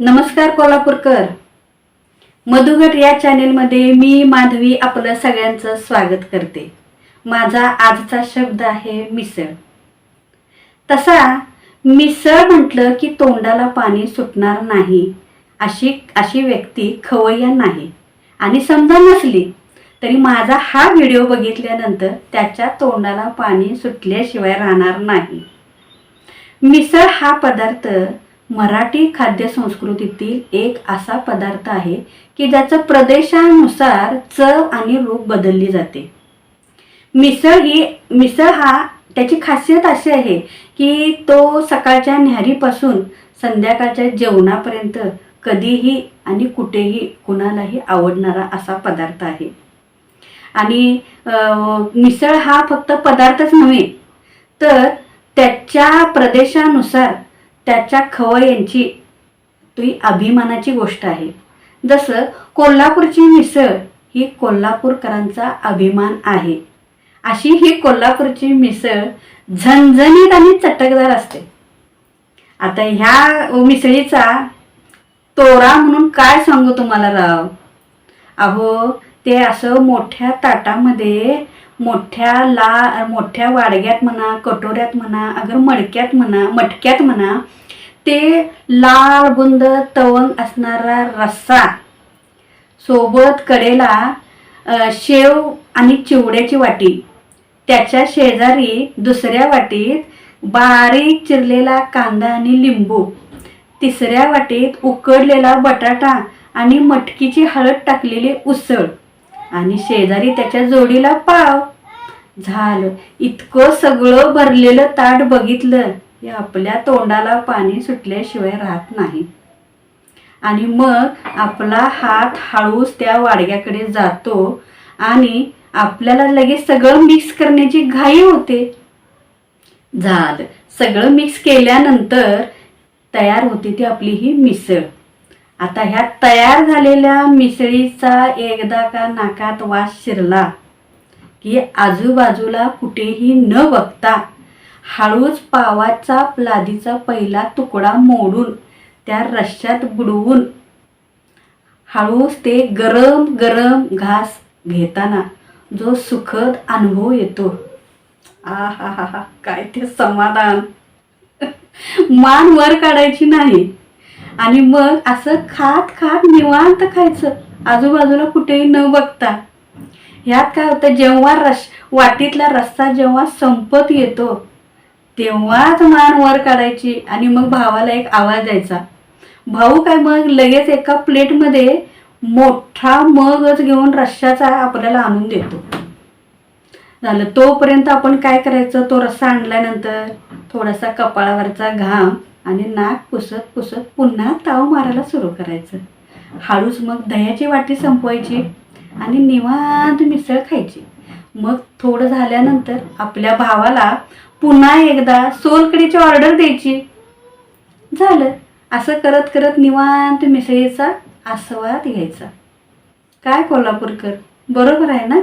नमस्कार कोल्हापूरकर. मधुगट या चॅनेलमध्ये मी माधवी आपलं सगळ्यांचं स्वागत करते. माझा आजचा शब्द आहे मिसळ. तसा मिसळ म्हटलं की तोंडाला पाणी सुटणार नाही अशी अशी व्यक्ती खवय्या नाही. आणि समजा नसली तरी माझा हा व्हिडिओ बघितल्यानंतर त्याच्या तोंडाला पाणी सुटल्याशिवाय राहणार नाही. मिसळ हा पदार्थ मराठी खाद्यसंस्कृतीतील एक असा पदार्थ आहे की ज्याचं प्रदेशानुसार चव आणि रूप बदलली जाते. मिसळ ही मिसळ हा त्याची खासियत अशी आहे की तो सकाळच्या न्याहारीपासून संध्याकाळच्या जेवणापर्यंत कधीही आणि कुठेही कुणालाही आवडणारा असा पदार्थ आहे. आणि मिसळ हा फक्त पदार्थच नव्हे तर त्याच्या प्रदेशानुसार त्याच्या खवय्यांची ती अभिमानाची गोष्ट आहे. जसं कोल्हापूरची मिसळ ही कोल्हापूरकरांचा अभिमान आहे. अशी ही कोल्हापूरची मिसळ झणझणीत आणि चटकदार असते. आता ह्या मिसळीचा तोरा म्हणून काय सांगू तुम्हाला राव? अहो ते असं मोठ्या ताटामध्ये मोठ्या ला मोठ्या वाडग्यात म्हणा कटोऱ्यात म्हणा अगर मडक्यात म्हणा मटक्यात म्हणा ते लाल बुंद तवंग असणारा रस्सा. सोबत कडेला शेव आणि चिवड्याची वाटी. त्याच्या शेजारी दुसऱ्या वाटीत बारीक चिरलेला कांदा आणि लिंबू. तिसऱ्या वाटीत उकडलेला बटाटा आणि मटकीची हळद टाकलेली उसळ. आणि शेजारी त्याच्या जोडीला पाव. झालं. इतकं सगळं भरलेलं ताट बघितलं की आपल्या तोंडाला पाणी सुटल्याशिवाय राहत नाही. आणि मग आपला हात हळूच त्या वाडग्याकडे जातो आणि आपल्याला लगेच सगळं मिक्स करण्याची घाई होते. झालं. सगळं मिक्स केल्यानंतर तयार होते ती आपली ही मिसळ. आता ह्या तयार झालेल्या मिसळीचा एकदा का नाकात वास शिरला की आजूबाजूला कुठेही न बघता हळूच पावाचा लादीचा पहिला तुकडा मोडून त्या रश्श्यात बुडवून हळूच ते गरम गरम घास घेताना जो सुखद अनुभव येतो. आ हा हा हा काय ते समाधान. मान वर काढायची नाही. आणि मग असं खात खात निवांत खायचं. आजूबाजूला कुठेही न बघता. ह्यात काय होतं? जेव्हा रस वाटीतला रस्सा जेव्हा संपत येतो तेव्हाच मान वर काढायची आणि मग भावाला एक आवाज द्यायचा. भाऊ काय मग? लगेच एका प्लेटमध्ये मोठा मगच घेऊन रश्श्याचा आपल्याला आणून देतो. झालं तोपर्यंत आपण काय करायचं? तो रस्सा आणल्यानंतर थोडासा कपाळावरचा घाम आणि नाक पुसत पुसत पुन्हा ताव मारायला सुरू करायचं. हळूच मग दह्याची वाटी संपवायची आणि निवांत मिसळ खायची. मग थोडं झाल्यानंतर आपल्या भावाला पुन्हा एकदा सोलकडीची ऑर्डर द्यायची. झालं. असं करत करत निवांत मिसळीचा आस्वाद घ्यायचा. काय कोल्हापूरकर? बरोबर आहे ना?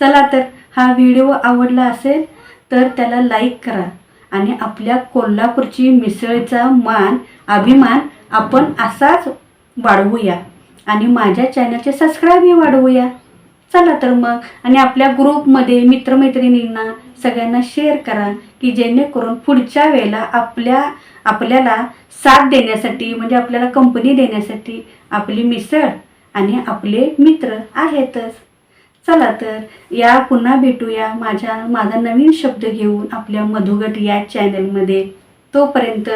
चला तर हा व्हिडिओ आवडला असेल तर त्याला लाईक करा. आणि आपल्या कोल्हापूरची मिसळीचा मान अभिमान आपण असाच वाढवूया. आणि माझ्या चॅनलचे सबस्क्राईबही वाढवूया. चला तर मग आणि आपल्या ग्रुपमध्ये मित्रमैत्रिणींना सगळ्यांना शेअर करा की जेणेकरून पुढच्या वेळेला आपल्या आपल्याला साथ देण्यासाठी म्हणजे आपल्याला कंपनी देण्यासाठी आपली मिसळ आणि आपले मित्र आहेतच. चला तर या पुन्हा भेटूया माझ्या माझा नवीन शब्द घेऊन आपल्या मधुगट या चॅनलमध्ये तोपर्यंत